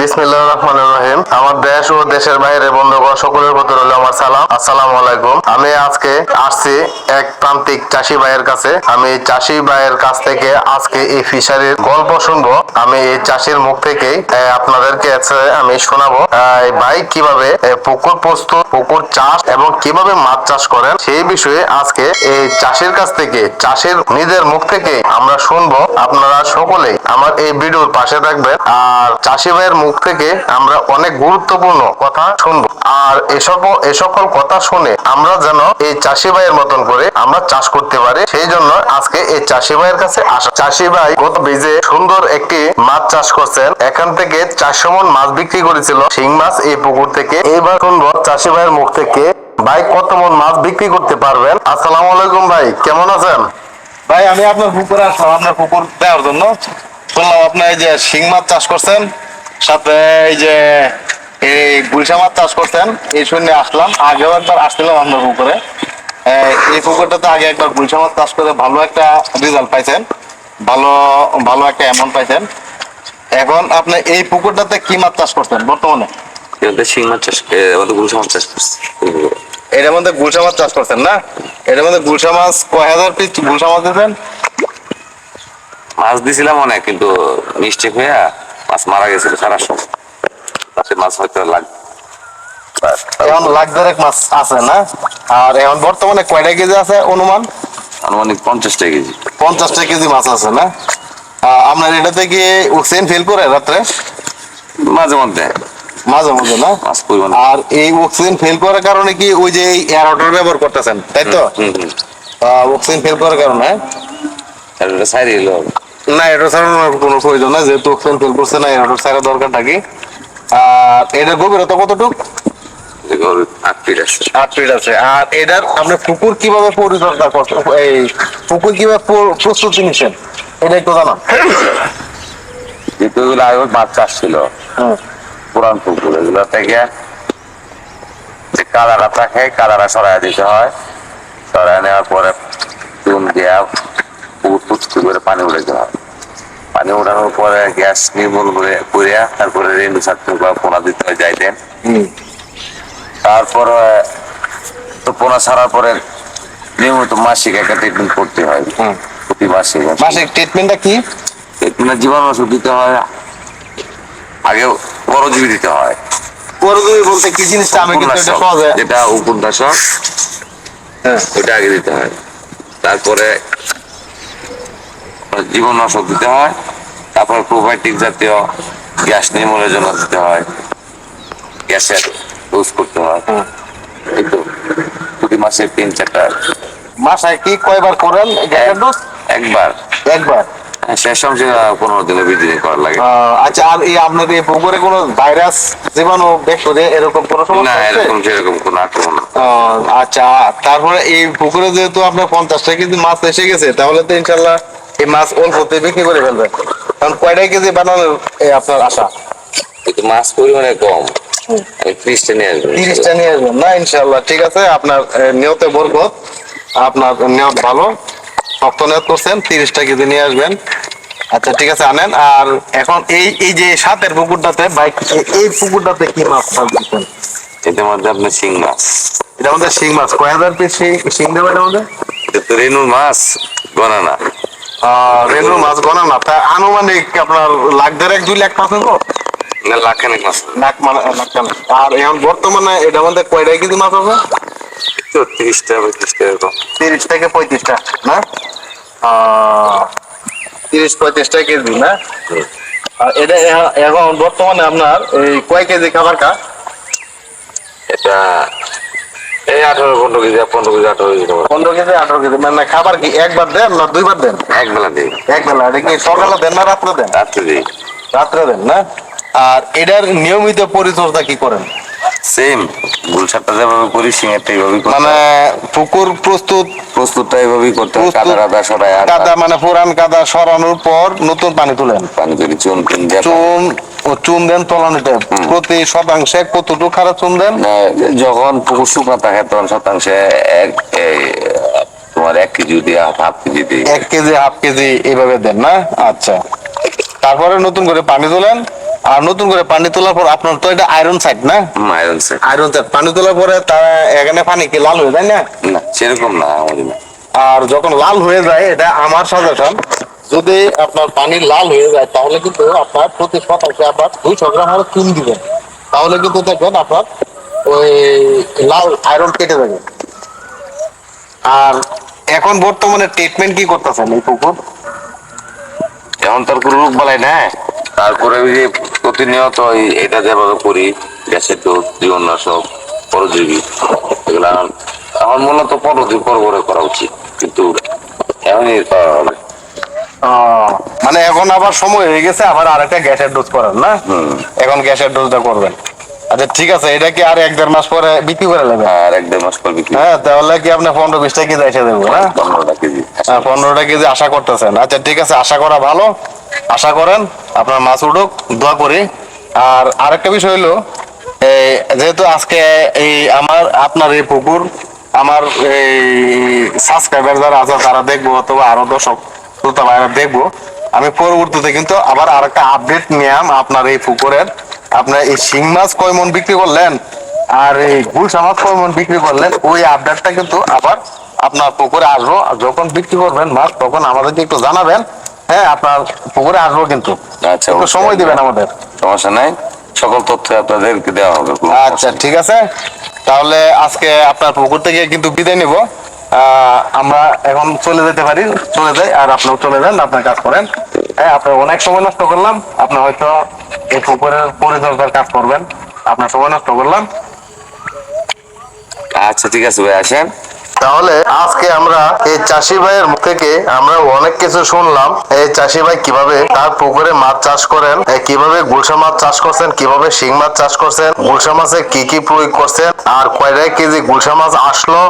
বিসমিল্লাহ রহমান রহিম। আমার দেশ ও দেশের বাইরে বন্ধুগণ, সকলের প্রতি রইল আমার সালাম। আসসালামু আলাইকুম। আমি আজকে আসছি এক প্রান্তিক চাষি ভাইয়ের কাছে। আমি চাষি ভাইয়ের কাছ থেকে আজকে এই ফিশারির গল্প শুনব। আমি এই চাষির মুখ আপনাদেরকে আমি শোনাবো ভাই কীভাবে পুকুর প্রস্তুত, পুকুর চাষ এবং কীভাবে মাছ চাষ করেন, সেই বিষয়ে আজকে এই চাষির কাছ থেকে, চাষির নিজের মুখ থেকে আমরা শুনব। আপনারা সকলেই আমার এই ভিডিওর পাশে থাকবেন। আর চাষি ভাইয়ের মুখ থেকে আমরা অনেক গুরুত্বপূর্ণ কথা শুনব। আর এসব এ সকল কথা শুনে আমরা যেন এই চাষি ভাইয়ের মতন করে আমরা চাষ করতে পারি। সেই জন্য আজকে এই চাষি ভাইয়ের কাছে আসা। চাষি ভাই গত বীজে সুন্দর একটি মাছ চাষ করছেন। এখান থেকে চারশো মন মাছ বিক্রি করেছিল। শিং মাছ এই পুকুর থেকে। এইবার শুনব চাষি ভাইয়ের মুখ থেকে, ভাই কত মন মাছ বিক্রি করতে পারবেন? আসসালামু আলাইকুম ভাই, কেমন আছেন? ভাই, আমি আপনার পুকুরে আসলাম। আপনার পুকুর দেওয়ার জন্য। শুনলাম আপনি এই যে শিং মাছ চাষ করছেন। সাথে এই যে এই গুলশা মাছ চাষ করছেন এই শুনে আসলাম। আগেও একবার আসছিলাম আপনার পুকুরে। এই- পুকুরটাতে আগে একবার গুলশা মাছ চাষ করে ভালো একটা রেজাল্ট পাইছেন। ভালো ভালো একটা অ্যামাউন্ট পাইছেন। এখন আপনি এই পুকুরটাতে কি মাছ চাষ করছেন বর্তমানে? শিং মাছ চাষ গুলশা মাছ চাষ করছি। এটার মধ্যে গুলশা মাছ চাষ করছেন না? এটার মধ্যে গুলশা মাছ কয় হাজার পিস গুলশা মাছ দিয়েছেন মাছ দিছিলাম অনেক কিন্তু মিস্টেক হয়ে মাছ মারা গেছিল সারা সময়। তাতে মাছ হয়তো লাগ এখন লাখ দেড়েক মাছ আছে না? আর এখন বর্তমানে কয়টা কেজি আছে অনুমান? আনুমানিক পঞ্চাশটা কেজি। পঞ্চাশটা কেজি মাছ আছে না? আপনার এটাতে কি অক্সিজেন ফেল করে রাত্রে? মাঝে মধ্যে। মাঝে মাঝে না? আর এই অক্সিজেন ফেল করার কারণে কি ওই যে এয়ারওয়াটার ব্যবহার করতেছেন তাই তো? অক্সিজেন ফেল করার কারণে? সাইড না এটা ছাড়ানোর কোনো প্রয়োজন না যেহেতু অক্সিজেন ফেল করছে না এয়ারওয়াটার ছাড়া দরকার থাকে আর এটার গভীরতা কতটুকু? আট আছে আট ফিট আছে। আর এটার আপনি পুকুর কীভাবে পরিচর্যা করছেন এই পুকুর কীভাবে প্রস্তুতি নিচ্ছেন? এটা একটু জানান। দ্বিতীয় আগে মাছ চাষ ছিল। পুরান পুকুর এগুলো থেকে যে কাদাটা থাকে কাদাটা সরাই দিতে হয়। সরাই নেওয়ার পরে চুন দিয়া পুকুর করে পানি উঠাইতে হয়। পানি উঠানোর পরে গ্যাস নির্মূল করে করিয়া তারপরে রেণু ছাড়তে বা পোনা দিতে হয় যাইতেন তারপরে তো পোনা ছাড়ার পরে নিয়মিত মাসিক একটা ট্রিটমেন্ট করতে হয়। প্রতি মাসে। মাসিক ট্রিটমেন্টটা কি? ট্রিটমেন্ট জীবাণু ওষুধ দিতে হয় আগে পরজীবী দিতে হয়। পরজীবী বলতে কি জিনিসটা আমি কিন্তু এটা সহজে যেটা উপন্যাসক হ্যাঁ। ওটা আগে দিতে হয়। তারপরে জীবাণুনাশক দিতে হয় তারপরে প্রোবায়োটিক জাতীয় গ্যাস নির্মূলের জন্য দিতে হয়। গ্যাসের ডোজ করতে হয়। এই তো প্রতি মাসে তিন চারটা মাসায় কি কয়বার করেন গ্যাসের ডোজ একবার। একবার? হ্যাঁ, শেষ অংশে পনেরো দিনে বিশ দিনে করা লাগে। আচ্ছা আর এই আপনার এই পুকুরে কোনো ভাইরাস জীবাণু ব্যাকটেরিয়া এরকম কোনো সমস্যা আছে এরকম সেরকম কোনো আক্রমণ আচ্ছা তারপরে এই পুকুরে যেহেতু আপনার পঞ্চাশটা কেজি মাছ এসে গেছে তাহলে তো ইনশাল্লাহ এই মাছ অল্পতে বিক্রি করে ফেলবেন কারণ কয়টা কেজি বানানোর এই আপনার আশা? কিন্তু মাছ পরিমাণে কম। ত্রিশটা নিয়ে আসব। তিরিশটা নিয়ে আসবেন। না ইনশাল্লাহ ঠিক আছে। আপনার নিয়তে বরকত। আপনার নিয়ত ভালো। শক্ত নিয়ত করছেন তিরিশটা কেজি নিয়ে আসবেন। আচ্ছা ঠিক আছে আনেন। আর এখন এই এই যে সাতের পুকুরটাতে বাইক এই পুকুরটাতে কি মাছ চাষ দিচ্ছেন এটার মধ্যে আপনার শিং মাছ। এটা আমাদের শিং মাছ। কয় হাজার পিস শিং দেবে এটা আমাদের রেনুর মাছ গনা না আহ, রেনুর মাছ গনা না। তা আনুমানিক আপনার লাখ দেড় এক দুই লাখ পাঁচ হবে না লাখানেক মাছ। লাখ মানে আর এখন বর্তমানে এটা আমাদের কয়টা কেজি মাছ আছে? তো তিরিশটা পঁয়ত্রিশটা এরকম। তিরিশ থেকে পঁয়ত্রিশটা না? তিরিশ পঁয়ত্রিশটা কেজি না? এটা এখন বর্তমানে আপনার এই কয় কেজি খাবার কা এটা এই আঠারো পনেরো কেজি পনেরো কেজি আঠারো কেজি পনেরো কেজি আঠারো কেজি মানে খাবার কি একবার দেন না দুইবার দেন? এক বেলা দিই। এক বেলা এটা কি সকালে দেন না রাত্রে দেন? রাত্রে দিই। রাত্রে দেন না? আর এটার নিয়মিত পরিচর্যা কি করেন? সেম গুলশাটটা যেভাবে করি সিঙ্গারটা এইভাবেই করতে মানে পুকুর প্রস্তুত প্রস্তুতটা এইভাবেই করতে হয় কাদা কাদা আর কাদা মানে পুরান কাদা সরানোর পর নতুন পানি তুলেন। পানি করি চুন টুন দিয়ে চুন ও চুন দেন তলানিতে। প্রতি শতাংশে কতটুকু খারাপ চুন দেন? যখন পুকুর শুকনো থাকে তখন শতাংশে এক তোমার এক কেজি দিয়ে হাফ কেজি দিয়ে এক কেজি হাফ কেজি এইভাবে দেন না? আচ্ছা। তারপরে নতুন করে পানি তোলেন। আর নতুন করে পানি তোলার পর আপনার তো এটা আয়রন সাইড না? আয়রন সেট আয়রন সাইড পানি তোলার পরে তারা এখানে পানি কি লাল হয়ে যায় না? না সেরকম না আমাদের না। আর যখন লাল হয়ে যায় এটা আমার সাজেশন যদি আপনার পানি লাল হয়ে যায় তাহলে কিন্তু আপনার প্রতি শতাংশে আপনার দুইশো গ্রাম হলে চুন দিবেন। তাহলে কিন্তু দেখবেন আপনার ওই লাল আয়রন কেটে যাবে। আর এখন বর্তমানে ট্রিটমেন্ট কি করতেছেন এই পুকুর? এখন তার কোনো রোগ বালাই নাই। তারপরে ওই যে প্রতিনিয়ত ওই এটা যেভাবে করি গ্যাসের দুধ জীবনাশক পরজীবী এগুলা আমার মূলত পরজীব পর করে উচিত কিন্তু এমনই করা হবে মানে এখন আবার সময় হয়ে গেছে আবার আরেকটা গ্যাসের ডোজ করেন না। এখন গ্যাসের ডোজটা করবেন আচ্ছা ঠিক আছে এটা কি আর এক দেড় মাস পরে বিক্রি করে নেবেন আর এক দেড় মাস পর বিক্রি হ্যাঁ তাহলে কি আপনি পনেরো বিশটা কেজি এসে দেবো না পনেরোটা কেজি হ্যাঁ পনেরোটা কেজি আশা করতেছেন। আচ্ছা ঠিক আছে আশা করা ভালো। আশা করেন আপনার মাছ উঠুক দোয়া করি। আর আরেকটা বিষয় হলো এই যেহেতু আজকে এই আমার আপনার এই পুকুর আমার এই সাবস্ক্রাইবার যারা আছে তারা দেখব অথবা আরও দর্শক শ্রোতা ভাইরা দেখব। আমি পরবর্তীতে কিন্তু আবার আরেকটা আপডেট নিলাম আপনার এই পুকুরের আপনার এই শিং মাছ কয় মন বিক্রি করলেন আর এই গুলশা মাছ কয় মন বিক্রি করলেন ওই আপডেটটা কিন্তু আবার আপনার পুকুরে আসব। যখন বিক্রি করবেন মাছ তখন আমাদেরকে একটু জানাবেন। হ্যাঁ আপনার পুকুরে আসব কিন্তু। আচ্ছা, সময় দিবেন আমাদের। সমস্যা নাই। সকল তথ্য আপনাদেরকে দেওয়া হবে আচ্ছা ঠিক আছে। তাহলে আজকে আপনার পুকুর থেকে কিন্তু বিদায় নিব। আহ, আমরা এখন চলে যেতে পারি চলে যাই আর আপনিও চলে যান আপনার কাজ করেন। হ্যাঁ আপনার অনেক সময় নষ্ট করলাম। আপনি হয়তো এই পুকুরের পরিচর্যার কাজ করবেন। আপনার সময় নষ্ট করলাম। আচ্ছা ঠিক আছে ভাই, আসেন। তাহলে আজকে আমরা এই চাষি ভাইয়ের মুখ থেকে আমরা অনেক কিছু শুনলাম। এই চাষি ভাই কীভাবে তার পুকুরে মাছ চাষ করেন কীভাবে গুলশা মাছ চাষ করছেন, কীভাবে শিং মাছ চাষ করছেন, গুলশা মাছে কি কি প্রয়োগ করছেন, আর কয়টায় কেজি গুলশা মাছ আসলো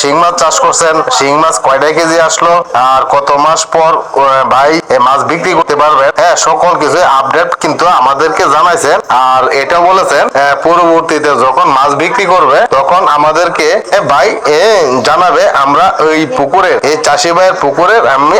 শিং মাছ চাষ করছেন, শিং মাছ কয়টায় কেজি আসলো, আর কত মাস পর ভাই মাছ বিক্রি করতে পারবেন? হ্যাঁ সকল কিছু আপডেট কিন্তু আমাদেরকে জানাইছেন, আর এটা বলেছেন পরবর্তীতে যখন মাছ বিক্রি করবে, তখন আমাদেরকে ভাই জানাবে, আমরা ওই পুকুরের, এই চাষি ভাইয়ের পুকুরের আমি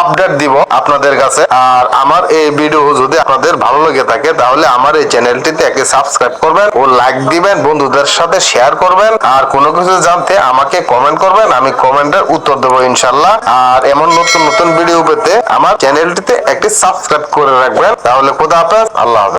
আপডেট দিব আপনাদের কাছে। আর আমার এই ভিডিও যদি আপনাদের ভালো লেগে থাকে, তাহলে আমার এই চ্যানেলটিতে একটি সাবস্ক্রাইব করবেন ও লাইক দিবেন, বন্ধুদের সাথে শেয়ার করবেন। আর কোনো কিছু জানতে আমাকে কমেন্ট করবেন, আমি কমেন্টের উত্তর দেবো ইনশাল্লাহ। আর এমন নতুন নতুন ভিডিও পেতে আমার চ্যানেলটিতে একটি সাবস্ক্রাইব করে রাখবেন। তাহলে খোদা হাফেজ, আল্লাহ হাফেজ।